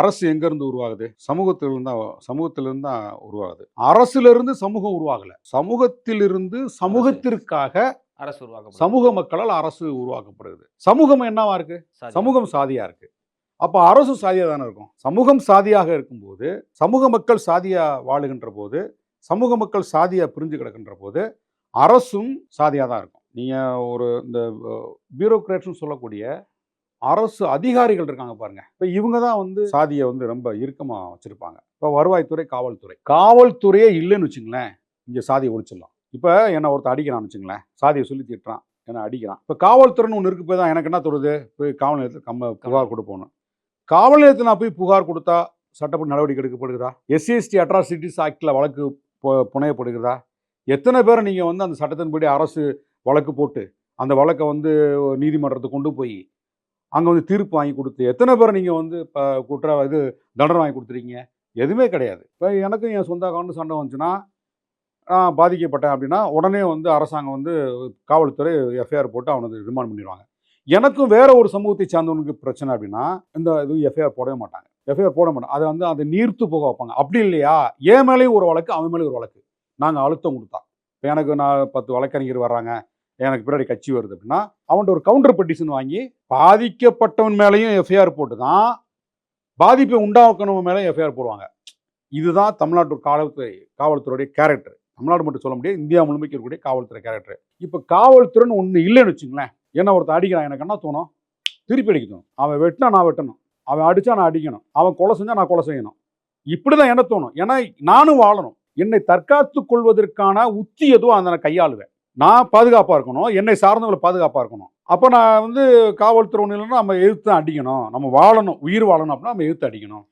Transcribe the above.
அரசு எங்கேருந்து உருவாகுது? சமூகத்திலிருந்து தான் சமூகத்திலிருந்து தான் உருவாகுது. அரசிலிருந்து சமூகம் உருவாகல. சமூகத்திலிருந்து சமூகத்திற்காக அரசு உருவாக்கப்படும் சமூக மக்களால் அரசு உருவாக்கப்படுது சமூகம் என்னவா இருக்கு. சமூகம் சாதியா இருக்கு. அப்போ அரசும் சாதியா தானே இருக்கும். சமூகம் சாதியாக இருக்கும்போது சமூக மக்கள் சாதியா வாழுகின்ற போது சமூக மக்கள் சாதியா பிரிஞ்சு கிடக்கின்ற போது அரசும் சாதியா தான் இருக்கும். நீங்க ஒரு இந்த பியூரோக்ராட்ஸ்னு சொல்லக்கூடிய அரசு அதிகாரிகள் இருக்காங்க பாருங்க. இப்போ இவங்க தான் வந்து சாதியை வந்து ரொம்ப இறுக்கமா வச்சிருப்பாங்க. இப்போ வருவாய்த்துறை காவல்துறை. காவல்துறையே இல்லைன்னு வச்சுங்களேன். இங்கே சாதியை ஒழிச்சிடலாம். இப்போ என்னை ஒருத்தர் அடிக்கிறான்னு வச்சுங்களேன். சாதியை சொல்லி திட்டுறான் என்னை அடிக்கிறான். இப்போ காவல்துறைன்னு ஒன்று இருக்கு போய் தான் எனக்கு என்ன தோணுது? போய் காவல் நிலையத்தில் கம்ம புகார் கொடுப்போன்னு காவல் நிலையத்தில் நான் போய் புகார் கொடுத்தா சட்டப்படி நடவடிக்கை எடுக்கப்படுகிறதா? எஸ்சிஎஸ்டி அட்ராசிட்டிஸ் ஆக்டில் வழக்கு புனையப்படுகிறதா? எத்தனை பேரை நீங்கள் வந்து அந்த சட்டத்தின்படி அரசு வழக்கு போட்டு அந்த வழக்கை வந்து நீதிமன்றத்துக்கு கொண்டு போய் அங்கே வந்து தீர்ப்பு வாங்கி கொடுத்து எத்தனை பேர் நீங்கள் வந்து இப்போ குற்ற இது தண்டனை வாங்கி கொடுத்துருக்கீங்க எதுவுமே கிடையாது. இப்போ எனக்கும் என் சொந்த அக்கௌண்ட் சண்டை வந்துச்சுன்னா நான் பாதிக்கப்பட்டேன் அப்படின்னா உடனே வந்து அரசாங்கம் வந்து காவல்துறை எஃப்ஐஆர் போட்டு அவனை ரிமாண்ட் பண்ணிடுவாங்க. எனக்கும் வேற ஒரு சமூகத்தை சார்ந்தவனுக்கு பிரச்சனை அப்படின்னா இந்த இது எஃப்ஐஆர் போடவே மாட்டாங்க. எஃப்ஐஆர் போட மாட்டாங்க. அதை வந்து அதை நீர்த்து போக வைப்பாங்க. அப்படி இல்லையா? என் மேலேயும் ஒரு வழக்கு அவன் மேலேயும் ஒரு வழக்கு. நாங்கள் அழுத்தம் கொடுத்தா இப்போ எனக்கு நான் பத்து வழக்கறிஞர் வர்றாங்க. எனக்கு பின்னாடி கட்சி வருது அப்படின்னா அவன்கிட்ட ஒரு கவுண்டர் பெட்டிஷன் வாங்கி பாதிக்கப்பட்டவன் மேலேயும் எஃப்ஐஆர் போட்டு தான் பாதிப்பை உண்டாக்கணும் மேலே எஃப்ஐஆர் போடுவாங்க. இதுதான் தமிழ்நாட்டு காவல்துறை காவல்துறையுடைய கேரக்டர் தமிழ்நாடு மட்டும் சொல்ல முடியாது இந்தியா முழுமைக்கு இருக்கக்கூடிய காவல்துறை கேரக்டர் இப்போ காவல்துறைன்னு ஒன்று இல்லைன்னு வச்சுங்களேன் என்ன ஒருத்தன் அடிக்கிறான் எனக்கு என்ன தோணும்? திருப்பி அடிக்க தோணும். அவன் வெட்டினா நான் வெட்டணும். அவன் அடித்தா நான் அடிக்கணும். அவன் கொலை செஞ்சால் நான் கொலை செய்யணும். இப்படி தான் என்ன தோணும். ஏன்னா நானும் வாழணும். என்னை தற்காத்து கொள்வதற்கான உத்தி எதுவும் அதை நான் கையாளுவேன். நான் பாதுகாப்பாக இருக்கணும். என்னை சார்ந்தவங்களை பாதுகாப்பாக இருக்கணும். அப்போ நான் வந்து காவல்துறை ஒன்றும் இல்லைன்னா நம்ம எழுத்து தான் அடிக்கணும். நம்ம வாழணும். உயிர் வாழணும் அப்படின்னா நம்ம எழுத்து அடிக்கணும்.